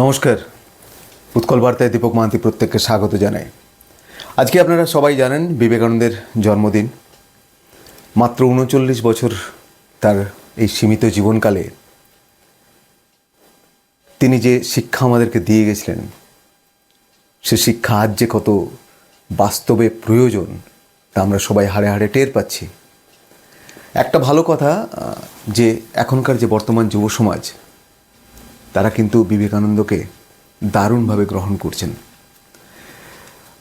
নমস্কার। উৎকল বার্তায় দীপক মাহাতি প্রত্যেককে স্বাগত জানাই। আজকে আপনারা সবাই জানেন বিবেকানন্দের জন্মদিন। মাত্র উনচল্লিশ বছর তার এই সীমিত জীবনকালে তিনি যে শিক্ষা আমাদেরকে দিয়ে গেছিলেন, সে শিক্ষা আজ যে কত বাস্তবে প্রয়োজন তা আমরা সবাই হাড়ে হাড়ে টের পাচ্ছি। একটা ভালো কথা যে এখনকার যে বর্তমান যুব সমাজ তারা কিন্তু বিবেকানন্দকে দারুণভাবে গ্রহণ করছেন।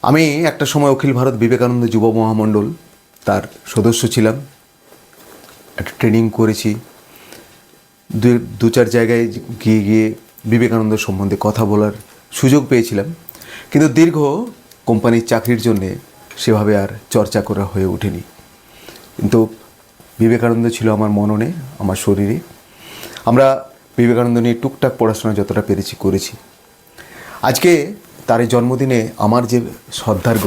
আমি একটা সময় অখিল ভারত বিবেকানন্দ যুব মহামণ্ডল তার সদস্য ছিলাম। একটা ট্রেনিং করেছি। দু চার জায়গায় গিয়ে গিয়ে বিবেকানন্দ সম্বন্ধে কথা বলার সুযোগ পেয়েছিলাম। কিন্তু দীর্ঘ কোম্পানির চাকরির জন্যে সেভাবে আর চর্চা করা হয়ে ওঠেনি। কিন্তু বিবেকানন্দ ছিল আমার মননে, আমার শরীরে। আমরা বিবেকানন্দ নিয়ে টুকটাক পড়াশোনা যতটা পেরেছি, করেছি। আজকে তার জন্মদিনে আমার যে শ্রদ্ধার্ঘ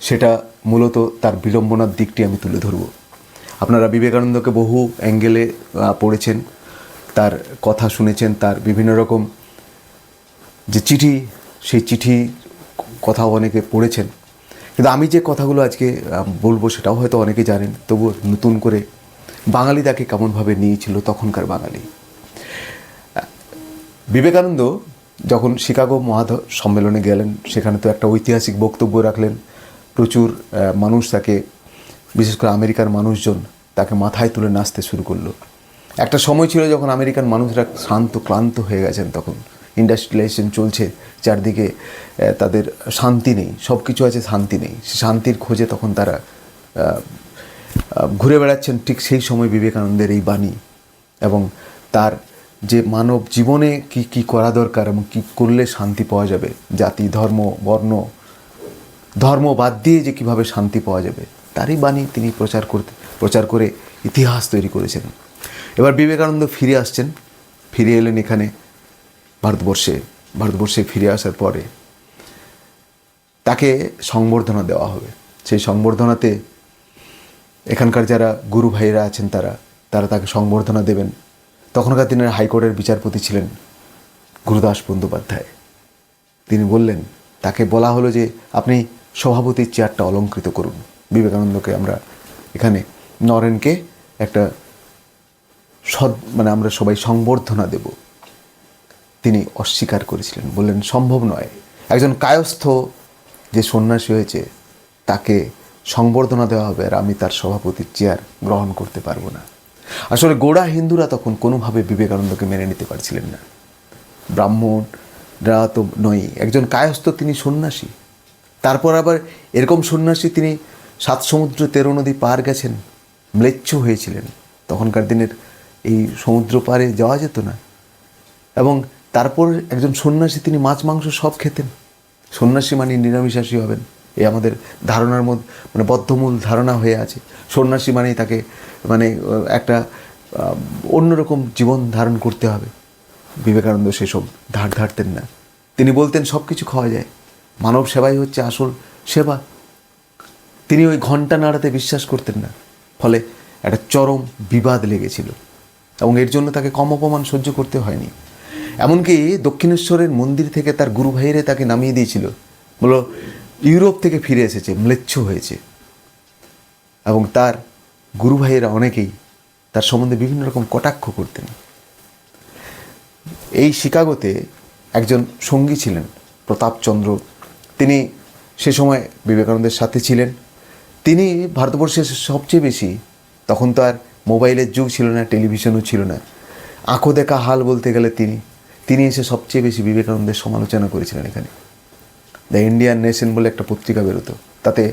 সেটা মূলত তার বিড়ম্বনার দিকটি আমি তুলে ধরব। আপনারা বিবেকানন্দকে বহু অ্যাঙ্গেলে পড়েছেন, তার কথা শুনেছেন, তার বিভিন্ন রকম যে চিঠি, সেই চিঠি কথাও অনেকে পড়েছেন। কিন্তু আমি যে কথাগুলো আজকে বলব সেটাও হয়তো অনেকে জানেন, তবুও নতুন করে বাঙালি তাকে কেমনভাবে নিয়েছিল তখনকার বাঙালি। বিবেকানন্দ যখন শিকাগো মহাধ সম্মেলনে গেলেন, সেখানে তো একটা ঐতিহাসিক বক্তব্য রাখলেন। প্রচুর মানুষ তাকে, বিশেষ করে আমেরিকার মানুষজন, তাকে মাথায় তুলে নাচতে শুরু করল। একটা সময় ছিল যখন আমেরিকান মানুষরা শান্ত, ক্লান্ত হয়ে গেছেন তখন। ইন্ডাস্ট্রিয়ালাইজেশন চলছে, চারদিকে তাদের শান্তি নেই সব কিছু আছে, শান্তি নেই। শান্তির খোঁজে তখন তারা ঘুরে বেড়াচ্ছেন ঠিক সেই সময় বিবেকানন্দের এই বাণী। এবং তার যে মানব জীবনে কি কি করা দরকার এবং কী করলে শান্তি পাওয়া যাবে? জাতি, ধর্ম, বর্ণ, ধর্ম বাদ দিয়ে যে কীভাবে শান্তি পাওয়া যাবে, তারই বাণী তিনি প্রচার করতে, প্রচার করে ইতিহাস তৈরি করেছেন এবার বিবেকানন্দ ফিরে আসছেন। ফিরে এলেন এখানে ভারতবর্ষে। ভারতবর্ষে ফিরে আসার পরে তাকে সংবর্ধনা দেওয়া হবে। সেই সংবর্ধনাতে এখানকার যারা গুরু ভাইয়েরা আছেন তারা তারা তাকে সংবর্ধনা দেবেন। তখনকার দিনের হাইকোর্টের বিচারপতি ছিলেন গুরুদাস বন্দ্যোপাধ্যায়। তিনি বললেন, তাকে বলা হলো যে আপনি সভাপতির চেয়ারটা অলঙ্কৃত করুন। বিবেকানন্দকে আমরা এখানে, নরেনকে একটা সদ মানে আমরা সবাই সংবর্ধনা দেব। তিনি অস্বীকার করেছিলেন, বললেন, সম্ভব নয়। একজন কায়স্থ যে সন্ন্যাসী হয়েছে, তাকে সংবর্ধনা দেওয়া হবে আর আমি তার সভাপতির চেয়ার গ্রহণ করতে পারব না। আসলে গোড়া হিন্দুরা তখন কোনোভাবে বিবেকানন্দকে মেনে নিতে পারছিলেন না। ব্রাহ্মণরা তো নয়, একজন কায়স্থ তিনি সন্ন্যাসী। তারপর আবার এরকম সন্ন্যাসী তিনি সাত সমুদ্র তেরো নদী পার গেছেন, ম্লেচ্ছ হয়েছিলেন। তখনকার দিনের এই সমুদ্র পারে যাওয়া যেত না। এবং তারপর একজন সন্ন্যাসী তিনি মাছ মাংস সব খেতেন। সন্ন্যাসী মানে নিরামিষাসী হবেন। এই আমাদের ধারণার মধ্যে মানে বদ্ধমূল ধারণা হয়ে আছে। সন্ন্যাসী মানেই তাকে মানে একটা অন্যরকম জীবন ধারণ করতে হবে। বিবেকানন্দ সেসব ধার ধারতেন না। তিনি বলতেন সব কিছু খাওয়া যায়। মানব সেবাই হচ্ছে আসল সেবা। তিনি ওই ঘণ্টা নাড়াতে বিশ্বাস করতেন না। ফলে একটা চরম বিবাদ লেগেছিল। এবং এর জন্য তাকে কম অপমান সহ্য করতে হয়নি। এমনকি দক্ষিণেশ্বরের মন্দির থেকে তার গুরু ভাইয়েরে তাকে নামিয়ে দিয়েছিল। বলো ইউরোপ থেকে ফিরে এসেছে, ম্লেচ্ছ হয়েছে। এবং তার গুরু ভাইয়েরা অনেকেই তার সম্বন্ধে বিভিন্ন রকম কটাক্ষ করতেন। এই শিকাগোতে একজন সঙ্গী ছিলেন, প্রতাপচন্দ্র। তিনি সে সময় বিবেকানন্দের সাথে ছিলেন। তিনি ভারতবর্ষে সবচেয়ে বেশি, তখন তো আর মোবাইলের যুগ ছিল না, টেলিভিশনও ছিল না। আঁকো দেখা হাল বলতে গেলে তিনি তিনি এসে সবচেয়ে বেশি বিবেকানন্দের সমালোচনা করেছিলেন এখানে। দ্য ইন্ডিয়ান নেশন বলে একটা পত্রিকা বেরোতো। তাতে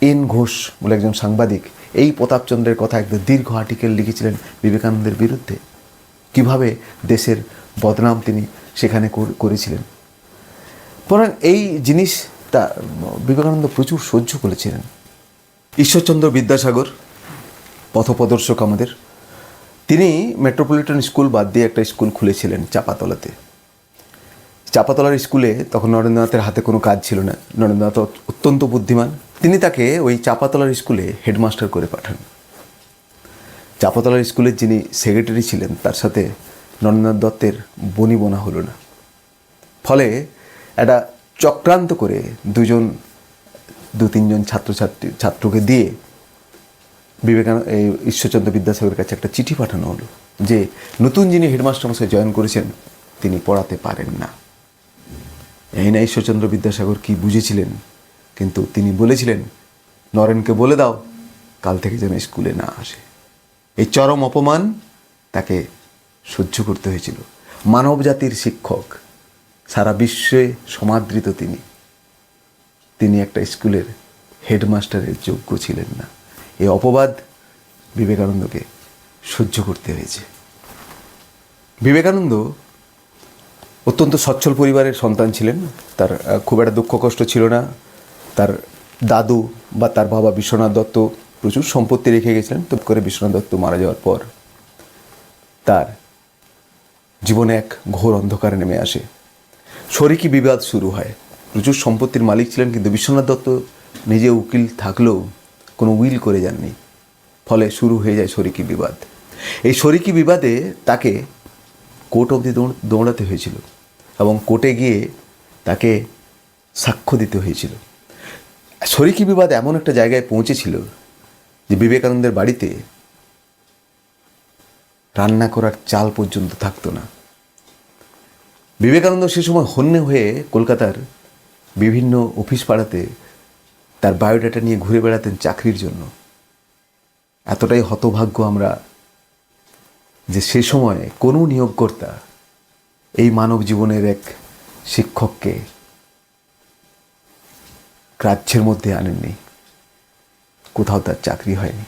এন ঘোষ বলে একজন সাংবাদিক এই প্রতাপচন্দ্রের কথা একটা দীর্ঘ আর্টিকেল লিখেছিলেন বিবেকানন্দের বিরুদ্ধে। কীভাবে দেশের বদনাম তিনি সেখানে করেছিলেন। বরং এই জিনিসটা বিবেকানন্দ প্রচুর সহ্য করেছিলেন। ঈশ্বরচন্দ্র বিদ্যাসাগর, পথপ্রদর্শক আমাদের, তিনি মেট্রোপলিটন স্কুল বাদ দিয়ে একটা স্কুল খুলেছিলেন চাপাতলাতে। চাপাতলার স্কুলে তখন নরেন্দ্রনাথের হাতে কোনো কাজ ছিল না। নরেন্দ্রনাথ অত্যন্ত বুদ্ধিমান। তিনি তাকে ওই চাপাতলার স্কুলে হেডমাস্টার করে পাঠান। চাপাতলার স্কুলের যিনি সেক্রেটারি ছিলেন, তার সাথে নরেন্দ্রনাথ দত্তের বনি বোনা হলো না। ফলে একটা চক্রান্ত করে দুজন দু তিনজন ছাত্রছাত্রী ছাত্রকে দিয়ে বিবেকানন্দ, এই ঈশ্বরচন্দ্র বিদ্যাসাগরের কাছে একটা চিঠি পাঠানো হলো যে, নতুন যিনি হেডমাস্টার মশাই জয়েন করেছেন, তিনি পড়াতে পারেন না। এই না ঈশ্বরচন্দ্র বিদ্যাসাগর কি বুঝেছিলেন? কিন্তু তিনি বলেছিলেন, নরেনকে বলে দাও, কাল থেকে যেন স্কুলে না আসে। এই চরম অপমান তাকে সহ্য করতে হয়েছিল। মানব জাতির শিক্ষক, সারা বিশ্বে সমাদৃত তিনি। তিনি একটা স্কুলের হেডমাস্টারের যোগ্য ছিলেন না। এই অপবাদ বিবেকানন্দকে সহ্য করতে হয়েছে। বিবেকানন্দ অত্যন্ত সচ্ছল পরিবারের সন্তান ছিলেন। তার খুব একটা দুঃখ কষ্ট ছিল না। তার দাদু বা তার বাবা বিশ্বনাথ দত্ত প্রচুর সম্পত্তি রেখে গেছিলেন। তো করে বিশ্বনাথ দত্ত মারা যাওয়ার পর তার জীবনে এক ঘোর অন্ধকারে নেমে আসে। শরিকি বিবাদ শুরু হয়। প্রচুর সম্পত্তির মালিক ছিলেন কিন্তু বিশ্বনাথ দত্ত নিজে উকিল থাকলেও কোনো উইল করে যাননি। ফলে শুরু হয়ে যায় শরিকি বিবাদ। এই শরিকি বিবাদে তাকে কোর্ট অবধি দৌড়- দৌড়াতে হয়েছিল। এবং কোর্টে গিয়ে তাকে সাক্ষ্য দিতে হয়েছিল। শরিকি বিবাদ এমন একটা জায়গায় পৌঁছেছিল যে বিবেকানন্দের বাড়িতে রান্না করার চাল পর্যন্ত থাকতো না। বিবেকানন্দ সে সময় হন্যে হয়ে কলকাতার বিভিন্ন অফিস পাড়াতে তার বায়োডাটা নিয়ে ঘুরে বেড়াতেন চাকরির জন্য। এতটাই হতভাগ্য আমরা যে সে সময় কোনো নিয়োগকর্তা এই মানব জীবনের এক শিক্ষককে গ্রাহ্যের মধ্যে আনেননি। কোথাও তার চাকরি হয়নি।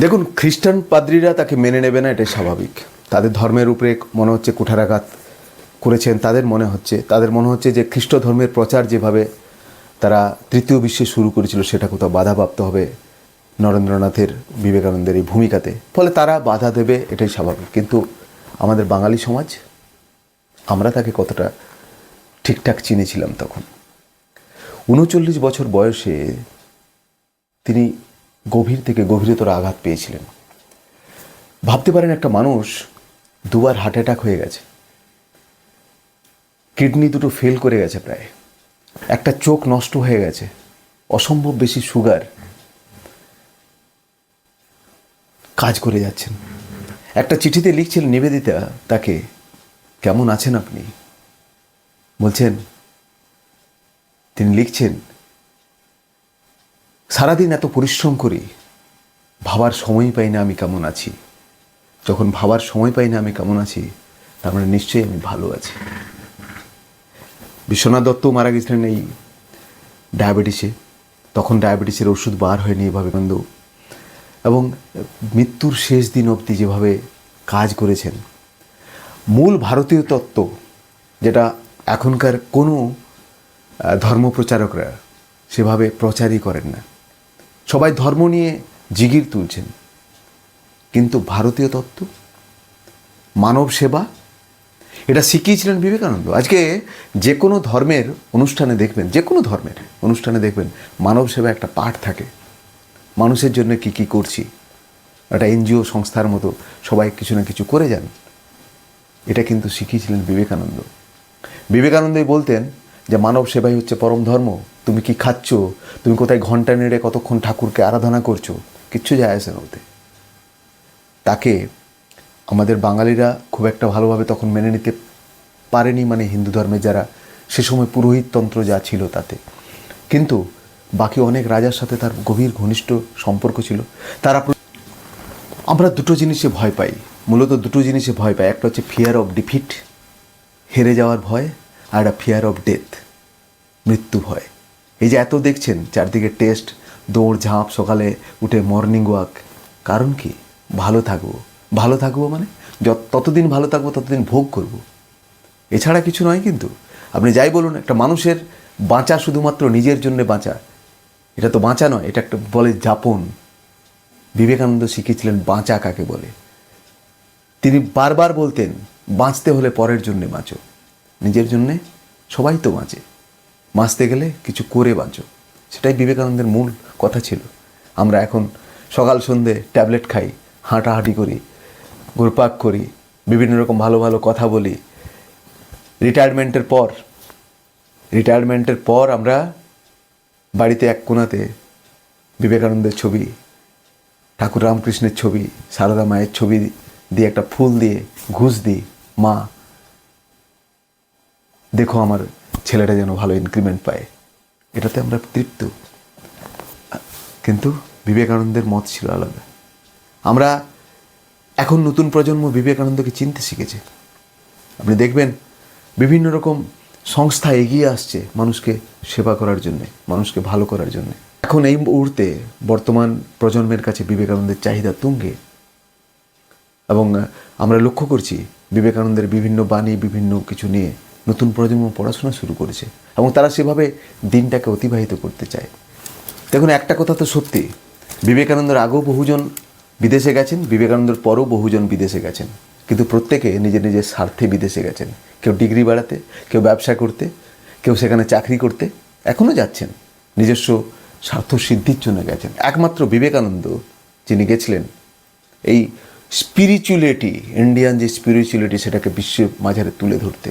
দেখুন, খ্রিস্টান পাদ্রীরা তাকে মেনে নেবে না, এটাই স্বাভাবিক। তাদের ধর্মের উপরে মনে হচ্ছে কুঠারাঘাত করেছেন। তাদের মনে হচ্ছে, তাদের মনে হচ্ছে যে খ্রিস্ট ধর্মের প্রচার যেভাবে তারা তৃতীয় বিশ্বে শুরু করেছিল, সেটা কোথাও বাধাপ্রাপ্ত হবে নরেন্দ্রনাথের বিবেকানন্দের এই ভূমিকাতে। ফলে তারা বাধা দেবে, এটাই স্বাভাবিক। কিন্তু আমাদের বাঙালি সমাজ আমরা তাকে কতটা ঠিকঠাক চিনেছিলাম তখন। উনচল্লিশ বছর বয়সে তিনি গভীর থেকে গভীরতর আঘাত পেয়েছিলেন। ভাবতে পারেন একটা মানুষ দুবার হার্ট অ্যাটাক হয়ে গেছে। কিডনি দুটো ফেল করে গেছে প্রায়। একটা চোখ নষ্ট হয়ে গেছে। অসম্ভব বেশি সুগার। কাজ করে যাচ্ছেন। একটা চিঠিতে লিখছিলেন নিবেদিতা তাকে কেমন আছেন আপনি? বলছেন, তিনি লিখছেন, সারাদিন এত পরিশ্রম করি, ভাবার সময় পাই না আমি কেমন আছি। যখন ভাবার সময় পাই না আমি কেমন আছি, তার মানে নিশ্চয়ই আমি ভালো আছি। বিশ্বনাথ দত্ত মারা গেছিলেন এই ডায়াবেটিসে। তখন ডায়াবেটিসের ওষুধ বার হয়নি এভাবে কিন্তু। এবং মৃত্যুর শেষ দিন অবধি যেভাবে কাজ করেছেন মূল ভারতীয় তত্ত্ব যেটা এখনকার কোনো ধর্মপ্রচারকরা সেভাবে প্রচারই করেন না। সবাই ধর্ম নিয়ে জিগির তুলছেন। কিন্তু ভারতীয় তত্ত্ব? মানব সেবা? এটা শিখিয়েছিলেন বিবেকানন্দ। আজকে যে কোনো ধর্মের অনুষ্ঠানে দেখবেন, যে কোনো ধর্মের অনুষ্ঠানে দেখবেন মানব সেবা একটা পাঠ থাকে। মানুষের জন্য কি কি করছি? একটা এনজিও সংস্থার মতো সবাই কিছু না কিছু করে যান। এটা কিন্তু শিখিয়েছিলেন বিবেকানন্দ। বিবেকানন্দই বলতেন যে মানব সেবাই হচ্ছে পরম ধর্ম। তুমি কি খাচ্ছ? তুমি কোথায় ঘণ্টা নেড়ে কতক্ষণ ঠাকুরকে আরাধনা করছ? কিচ্ছু যায় আসে না ওতে। তাকে আমাদের বাঙালিরা খুব একটা ভালোভাবে তখন মেনে নিতে পারেনি মানে হিন্দু ধর্মে যারা। সে সময় পুরোহিততন্ত্র যা ছিল তাতে। কিন্তু বাকি অনেক রাজার সাথে তার গভীর ঘনিষ্ঠ সম্পর্ক ছিল। তারা আমরা দুটো জিনিসে ভয় পাই। মূলত দুটো জিনিসে ভয় পায়। একটা হচ্ছে ফিয়ার অফ ডিফিট হেরে যাওয়ার ভয়, আর একটা ফিয়ার অফ ডেথ মৃত্যু ভয়। এই যে এত দেখছেন, চারদিকে টেস্ট দৌড়, ঝাঁপ, সকালে উঠে মর্নিং ওয়াক কারণ কি? ভালো থাকব। ভালো থাকব মানে যত, ততদিন ভালো থাকব, ততদিন ভোগ করব। এছাড়া কিছু নয় কিন্তু, আপনি যাই বলুন, একটা মানুষের বাঁচা শুধুমাত্র নিজের জন্য বাঁচা। এটা তো বাঁচা নয়, এটা একটা বলে যাপন। বিবেকানন্দ শিখেছিলেন বাঁচা কাকে বলে? তিনি বারবার বলতেন, বাঁচতে হলে পরের জন্যে বাঁচো। নিজের জন্যে সবাই তো বাঁচে। বাঁচতে গেলে কিছু করে বাঁচো। সেটাই বিবেকানন্দের মূল কথা ছিল। আমরা এখন সকাল সন্ধে ট্যাবলেট খাই, হাঁটাহাঁটি করি, ঘুরপাক করি, বিভিন্ন রকম ভালো ভালো কথা বলি। রিটায়ারমেন্টের পর রিটায়ারমেন্টের পর আমরা বাড়িতে এক কোণাতে বিবেকানন্দের ছবি, ঠাকুর রামকৃষ্ণের ছবি, সারদা মায়ের ছবি দিয়ে একটা ফুল দিয়ে, ঘুষ দিই মা, দেখো আমার ছেলেটা যেন ভালো ইনক্রিমেন্ট পায়। এটাতে আমরা তৃপ্ত। কিন্তু বিবেকানন্দের মত ছিল আলাদা। আমরা এখন নতুন প্রজন্ম বিবেকানন্দকে চিনতে শিখেছে। আপনি দেখবেন, বিভিন্ন রকম সংস্থা এগিয়ে আসছে মানুষকে সেবা করার জন্যে, মানুষকে ভালো করার জন্যে। এখন এই মুহূর্তে বর্তমান প্রজন্মের কাছে বিবেকানন্দের চাহিদা তুঙ্গে। এবং আমরা লক্ষ্য করছি বিবেকানন্দের বিভিন্ন বাণী, বিভিন্ন কিছু নিয়ে নতুন প্রজন্ম পড়াশোনা শুরু করেছে এবং তারা সেভাবে দিনটাকে অতিবাহিত করতে চায়। দেখুন, একটা কথা তো সত্যি, বিবেকানন্দের আগেও বহুজন বিদেশে গেছেন, বিবেকানন্দের পরও বহুজন বিদেশে গেছেন। কিন্তু প্রত্যেকে নিজের নিজের স্বার্থে বিদেশে গেছেন। কেউ ডিগ্রি বাড়াতে, কেউ ব্যবসা করতে, কেউ সেখানে চাকরি করতে এখনও যাচ্ছেন। নিজস্ব স্বার্থ সিদ্ধির জন্য গেছেন। একমাত্র বিবেকানন্দ যিনি গেছিলেন, এই স্পিরিচুয়ালিটি ইন্ডিয়ান যে স্পিরিচুয়ালিটি সেটাকে বিশ্বের মাঝারে তুলে ধরতে।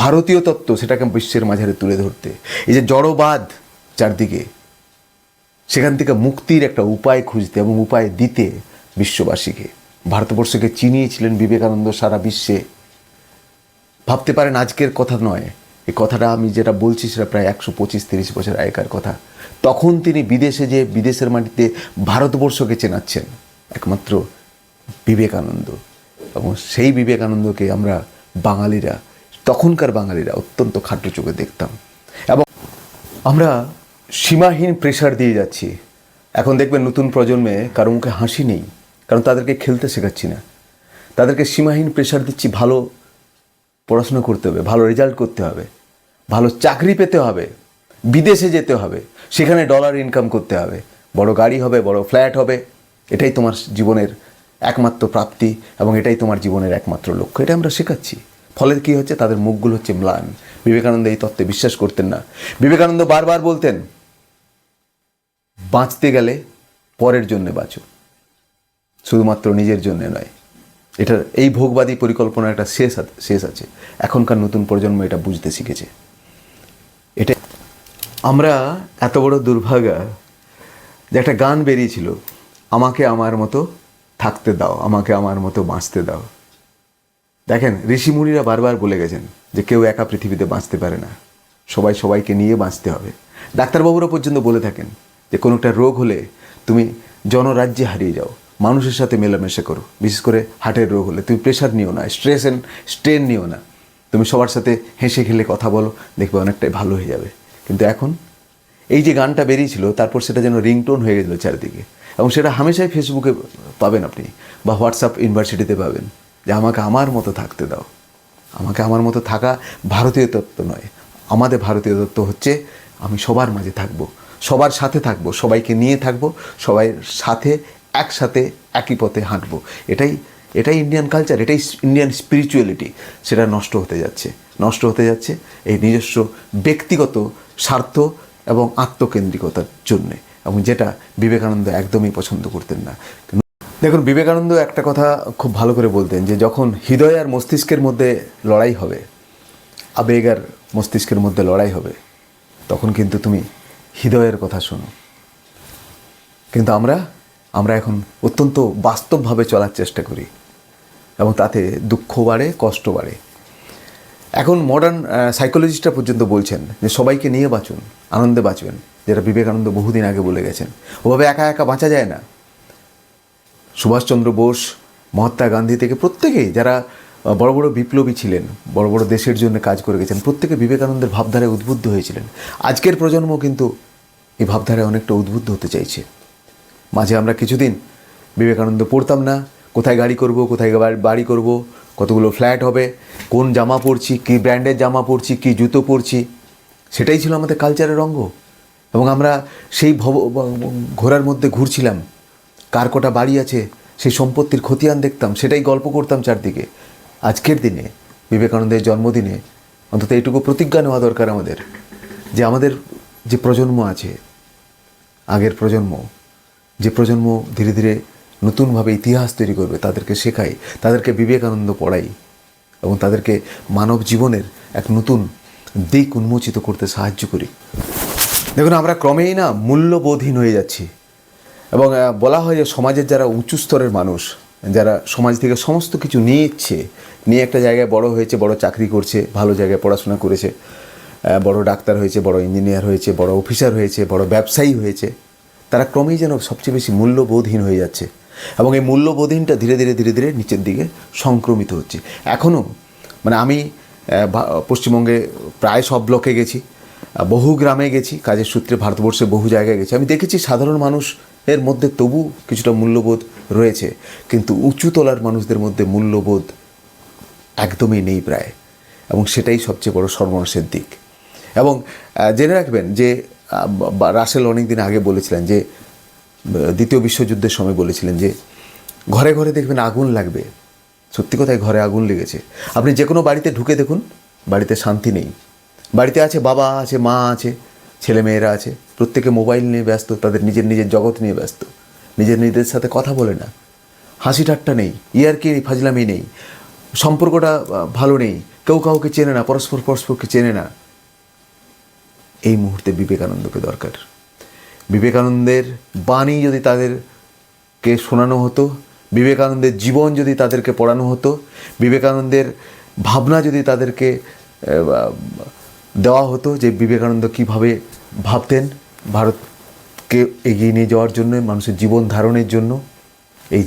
ভারতীয় তত্ত্ব সেটাকে বিশ্বের মাঝারে তুলে ধরতে। এই যে জড়বাদ চারদিকে, সেখান থেকে মুক্তির একটা উপায় খুঁজতে এবং উপায় দিতে বিশ্ববাসীকে। ভারতবর্ষকে চিনিয়েছিলেন বিবেকানন্দ সারা বিশ্বে। ভাবতে পারেন আজকের কথা নয়, এই কথাটা আমি যেটা বলছি সেটা প্রায় একশো পঁচিশ তিরিশ বছর আগেকার কথা। তখন তিনি বিদেশে যে, বিদেশের মাটিতে ভারতবর্ষকে চেনাচ্ছেন, একমাত্র বিবেকানন্দ। এবং সেই বিবেকানন্দকে আমরা বাঙালিরা, তখনকার বাঙালিরা অত্যন্ত খাটো চোখে দেখতাম। এবং আমরা সীমাহীন প্রেশার দিয়ে যাচ্ছি। এখন দেখবেন নতুন প্রজন্মে কারও মুখে হাসি নেই, কারণ তাদেরকে খেলতে শেখাচ্ছি না। তাদেরকে সীমাহীন প্রেশার দিচ্ছি, ভালো পড়াশোনা করতে হবে, ভালো রেজাল্ট করতে হবে, ভালো চাকরি পেতে হবে, বিদেশে যেতে হবে, সেখানে ডলার ইনকাম করতে হবে, বড় গাড়ি হবে, বড় ফ্ল্যাট হবে, এটাই তোমার জীবনের একমাত্র প্রাপ্তি এবং এটাই তোমার জীবনের একমাত্র লক্ষ্য। এটা আমরা শেখাচ্ছি। ফলে কি হচ্ছে? তাদের মুখগুলো হচ্ছে ম্লান। বিবেকানন্দ এই তত্ত্বে বিশ্বাস করতেন না। বিবেকানন্দ বারবার বলতেন, বাঁচতে গেলে পরের জন্যে বাঁচো। শুধুমাত্র নিজের জন্য নয়। এটার এই ভোগবাদী পরিকল্পনার একটা শেষ শেষ আছে। এখনকার নতুন প্রজন্ম এটা বুঝতে শিখেছে। এটা আমরা এত বড় দুর্ভাগা যে একটা গান বেরিয়েছিল, আমাকে আমার মতো থাকতে দাও, আমাকে আমার মতো বাঁচতে দাও। দেখেন, ঋষিমুনিরা বারবার বলে গেছেন যে কেউ একা পৃথিবীতে বাঁচতে পারে না। সবাই সবাইকে নিয়ে বাঁচতে হবে। ডাক্তারবাবুরা পর্যন্ত বলে থাকেন যে কোনো একটা রোগ হলে তুমি জনরাজ্যে হারিয়ে যাও। মানুষের সাথে মেলামেশা করো। বিশেষ করে হার্টের রোগ হলে। তুমি প্রেশার নিও না, স্ট্রেস এন্ড স্ট্রেন নিও না। তুমি সবার সাথে হেসে খেলে কথা বলো, দেখবে অনেকটাই ভালো হয়ে যাবে। কিন্তু এখন এই যে গানটা বেরিয়েছিল, তারপর সেটা যেন রিংটোন হয়ে গেছিল চারিদিকে। এবং সেটা হামেশাই ফেসবুকে পাবেন আপনি বা হোয়াটসঅ্যাপ ইউনিভার্সিটিতে পাবেন যে আমাকে আমার মতো থাকতে দাও। আমাকে আমার মতো থাকা ভারতীয় তত্ত্ব নয়। আমাদের ভারতীয় তত্ত্ব হচ্ছে আমি সবার মাঝে থাকব, সবার সাথে থাকব, সবাইকে নিয়ে থাকব, সবাই সাথে, একসাথে, একই পথে হাঁটবো। এটাই এটাই ইন্ডিয়ান কালচার এটাই ইন্ডিয়ান স্পিরিচুয়ালিটি সেটা নষ্ট হতে যাচ্ছে, নষ্ট হতে যাচ্ছে এই নিজস্ব ব্যক্তিগত স্বার্থ এবং আত্মকেন্দ্রিকতার জন্যে। এবং যেটা বিবেকানন্দ একদমই পছন্দ করতেন না। দেখুন, বিবেকানন্দ একটা কথা খুব ভালো করে বলতেন যে, যখন হৃদয় আর মস্তিষ্কের মধ্যে লড়াই হবে, আবেগ আর মস্তিষ্কের মধ্যে লড়াই হবে, তখন কিন্তু তুমি হৃদয়ের কথা শোনো। কিন্তু আমরা আমরা এখন অত্যন্ত বাস্তবভাবে চলার চেষ্টা করি এবং তাতে দুঃখ বাড়ে, কষ্ট বাড়ে। এখন মডার্ন সাইকোলজিস্টরা পর্যন্ত বলছেন যে, সবাইকে নিয়ে বাঁচুন, আনন্দে বাঁচবেন। যেটা বিবেকানন্দ বহুদিন আগে বলে গেছেন। ওভাবে একা একা বাঁচা যায় না। সুভাষচন্দ্র বোস, মহাত্মা গান্ধী থেকে প্রত্যেকেই যারা বড় বড় বিপ্লবী ছিলেন, বড় বড় দেশের জন্য কাজ করে গেছেন, প্রত্যেকে বিবেকানন্দের ভাবধারায় উদ্বুদ্ধ হয়েছিলেন। আজকের প্রজন্ম কিন্তু এই ভাবধারায় অনেকটা উদ্বুদ্ধ হতে চাইছে। মাঝে আমরা কিছুদিন বিবেকানন্দ পড়তাম না, কোথায় গাড়ি করব, কোথায় বাড়ি করব, কতগুলো ফ্ল্যাট হবে, কোন জামা পরছি, কী ব্র্যান্ডের জামা পরছি, কী জুতো পরছি, সেটাই ছিল আমাদের কালচারের অঙ্গ। এবং আমরা সেই ভব ঘোরার মধ্যে ঘুরছিলাম। কার কটা বাড়ি আছে, সেই সম্পত্তির খতিয়ান দেখতাম, সেটাই গল্প করতাম চারদিকে। আজকের দিনে, বিবেকানন্দের জন্মদিনে, অন্তত এইটুকু প্রতিজ্ঞা নেওয়া দরকার আমাদের, যে আমাদের যে প্রজন্ম আছে, আগের প্রজন্ম, যে প্রজন্ম ধীরে ধীরে নতুনভাবে ইতিহাস তৈরি করবে, তাদেরকে শেখাই, তাদেরকে বিবেকানন্দ পড়াই, এবং তাদেরকে মানব জীবনের এক নতুন দিক উন্মোচিত করতে সাহায্য করি। দেখুন, আমরা ক্রমেই না মূল্যবোধহীন হয়ে যাচ্ছি। এবং বলা হয় যে সমাজের যারা উঁচু স্তরের মানুষ, যারা সমাজ থেকে সমস্ত কিছু নিয়েছে, নিয়ে একটা জায়গায় বড় হয়েছে, বড় চাকরি করছে, ভালো জায়গায় পড়াশোনা করেছে বড় ডাক্তার হয়েছে, বড় ইঞ্জিনিয়ার হয়েছে, বড় অফিসার হয়েছে, বড় ব্যবসায়ী হয়েছে, তারা ক্রমেই যেন সবচেয়ে বেশি মূল্যবোধহীন হয়ে যাচ্ছে। এবং এই মূল্যবোধহীনটা ধীরে ধীরে ধীরে ধীরে নিচের দিকে সংক্রমিত হচ্ছে। এখনও মানে আমি পশ্চিমবঙ্গে প্রায় সব ব্লকে গেছি। বহু গ্রামে গেছি, কাজের সূত্রে ভারতবর্ষে বহু জায়গায় গেছি। আমি দেখেছি সাধারণ মানুষ এর মধ্যে তবু কিছুটা মূল্যবোধ রয়েছে, কিন্তু উঁচু তলার মানুষদের মধ্যে মূল্যবোধ একদমই নেই প্রায়, এবং সেটাই সবচেয়ে বড় সর্বনাশের দিক। এবং জেনে রাখবেন যে রাসেল অনেক দিন আগে বলেছিলেন যে দ্বিতীয় বিশ্বযুদ্ধের সময় বলেছিলেন যে, ঘরে ঘরে দেখবেন আগুন লাগবে। সত্যি কথায় ঘরে আগুন লেগেছে। আপনি যে কোনো বাড়িতে ঢুকে দেখুন, বাড়িতে শান্তি নেই। বাড়িতে আছে, বাবা আছে, মা আছে ছেলে মেয়েরা আছে। প্রত্যেকে মোবাইল নিয়ে ব্যস্ত, তাদের নিজের নিজের জগৎ নিয়ে ব্যস্ত। নিজের নিজেদের সাথে কথা বলে না। হাসি ঠাট্টা নেই, ইয়ারকি ফাজলামি নেই। সম্পর্কটা ভালো নেই। কেউ কাউকে চেনে না, পরস্পর পরস্পরকে চেনে না। এই মুহূর্তে বিবেকানন্দকে দরকার। বিবেকানন্দের বাণী যদি তাদেরকে শোনানো হতো, বিবেকানন্দের জীবন যদি তাদেরকে পড়ানো হতো, বিবেকানন্দের ভাবনা যদি তাদেরকে দেওয়া হতো যে বিবেকানন্দ কীভাবে ভাবতেন ভারতকে এগিয়ে নিয়ে যাওয়ার জন্য, মানুষের জীবন ধারণের জন্য। এই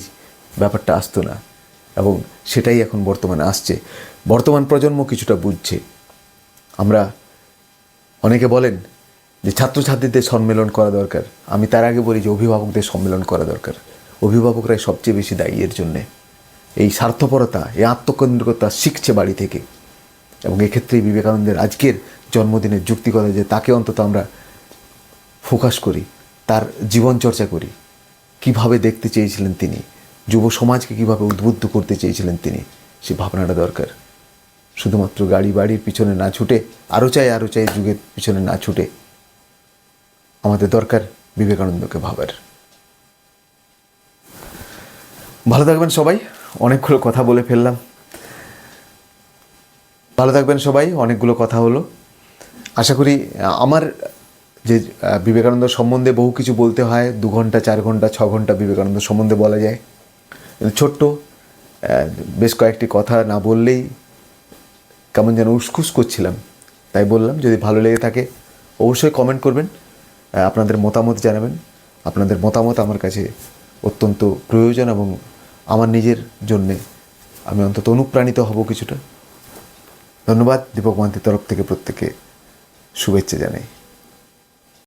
ব্যাপারটা আসতো না এবং সেটাই এখন বর্তমানে আসছে। বর্তমান প্রজন্ম কিছুটা বুঝছে। আমরা অনেকে বলেন যে ছাত্রছাত্রীদের সম্মেলন করা দরকার। আমি তার আগে বলি যে অভিভাবকদের সম্মেলন করা দরকার। অভিভাবকরাই সবচেয়ে বেশি দায়ী এর জন্যে। এই স্বার্থপরতা, এই আত্মকেন্দ্রিকতা শিখছে বাড়ি থেকে। এবং এক্ষেত্রেই বিবেকানন্দের আজকের জন্মদিনের যুক্তিকতা যে তাকে অন্তত আমরা ফোকাস করি, তার জীবন চর্চা করি। কীভাবে দেখতে চেয়েছিলেন তিনি? যুব সমাজকে কীভাবে উদ্বুদ্ধ করতে চেয়েছিলেন তিনি? সে ভাবনাটা দরকার। শুধুমাত্র গাড়ি বাড়ির পিছনে না ছুটে আরও চাই আরও চাই যুগের পিছনে না ছুটে। আমাদের দরকার বিবেকানন্দকে ভাবার। ভালো থাকবেন সবাই। অনেকগুলো কথা বলে ফেললাম। ভালো থাকবেন সবাই। অনেকগুলো কথা হলো। আশা করি আমার যে বিবেকানন্দ সম্বন্ধে বহু কিছু বলতে হয়, দু ঘণ্টা, চার ঘণ্টা, ছ ঘণ্টা বিবেকানন্দ সম্বন্ধে বলা যায়। ছোট্ট বেশ কয়েকটি কথা না বললেই কেমন যেন উসখুস করছিলাম। তাই বললাম, যদি ভালো লেগে থাকে, অবশ্যই কমেন্ট করবেন আপনাদের মতামত জানাবেন। আপনাদের মতামত আমার কাছে অত্যন্ত প্রয়োজন এবং আমার নিজের জন্যে আমি অন্তত অনুপ্রাণিত হব কিছুটা। ধন্যবাদ, দীপক মান্তির তরফ থেকে প্রত্যেকে শুভেচ্ছা জানাই।